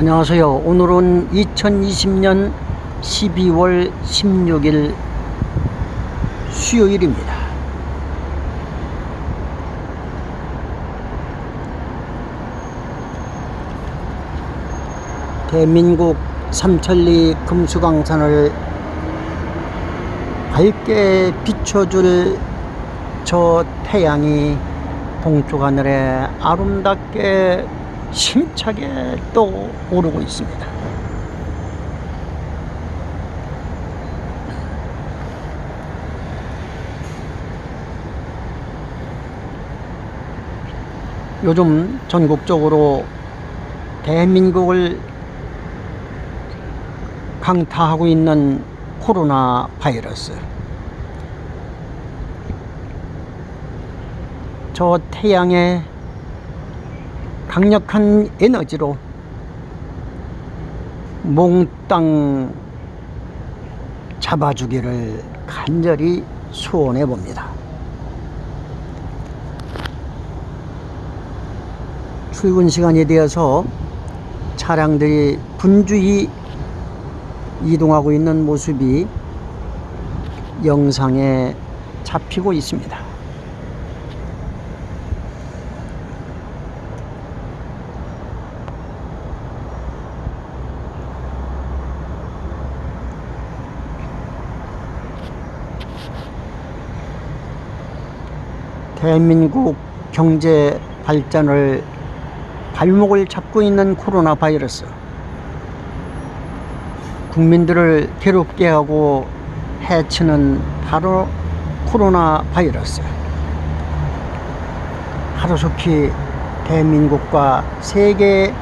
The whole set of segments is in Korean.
안녕하세요. 오늘은 2020년 12월 16일 수요일입니다. 대민국 삼천리 금수강산을 밝게 비춰줄 저 태양이 동쪽 하늘에 아름답게 힘차게 또 오르고 있습니다. 요즘 전국적으로 대한민국을 강타하고 있는 코로나 바이러스. 저 태양의 강력한 에너지로 몽땅 잡아주기를 간절히 소원해 봅니다. 출근 시간이 되어서 차량들이 분주히 이동하고 있는 모습이 영상에 잡히고 있습니다. 대한민국 경제 발전을 발목을 잡고 있는 코로나 바이러스. 국민들을 괴롭게 하고 해치는 바로 코로나 바이러스. 하루속히 대한민국과 세계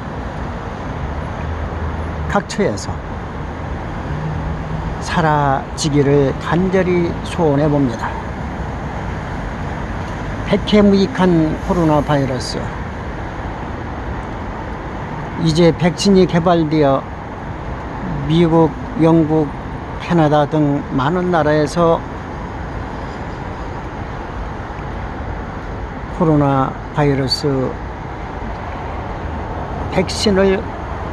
각처에서 사라지기를 간절히 소원해 봅니다. 백해무익한 코로나 바이러스. 이제 백신이 개발되어 미국, 영국, 캐나다 등 많은 나라에서 코로나 바이러스 백신을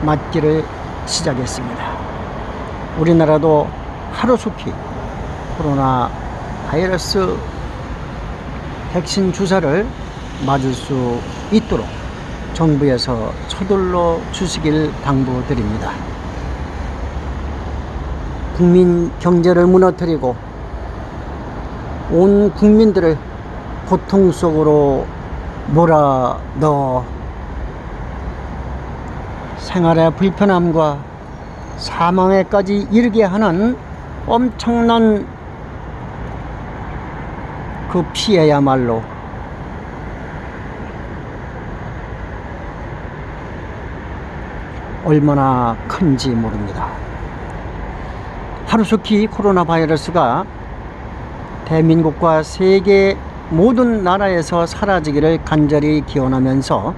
맞기를 시작했습니다. 우리나라도 하루속히 코로나 바이러스 백신 주사를 맞을 수 있도록 정부에서 서둘러 주시길 당부드립니다. 국민 경제를 무너뜨리고 온 국민들을 고통 속으로 몰아 넣어 생활의 불편함과 사망에까지 이르게 하는 엄청난 그 피해야말로 얼마나 큰지 모릅니다. 하루속히 코로나 바이러스가 대민국과 세계 모든 나라에서 사라지기를 간절히 기원하면서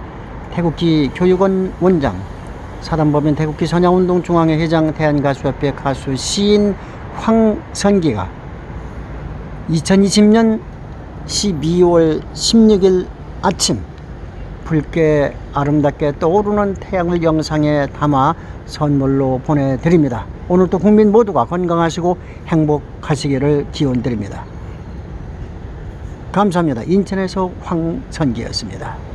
태국기 교육원 원장, 사단법인 태국기 선야운동 중앙회 회장 대한가수협회 가수 시인 황선기가 2020년 12월 16일 아침 붉게 아름답게 떠오르는 태양을 영상에 담아 선물로 보내드립니다. 오늘도 국민 모두가 건강하시고 행복하시기를 기원드립니다. 감사합니다. 인천에서 황선기였습니다.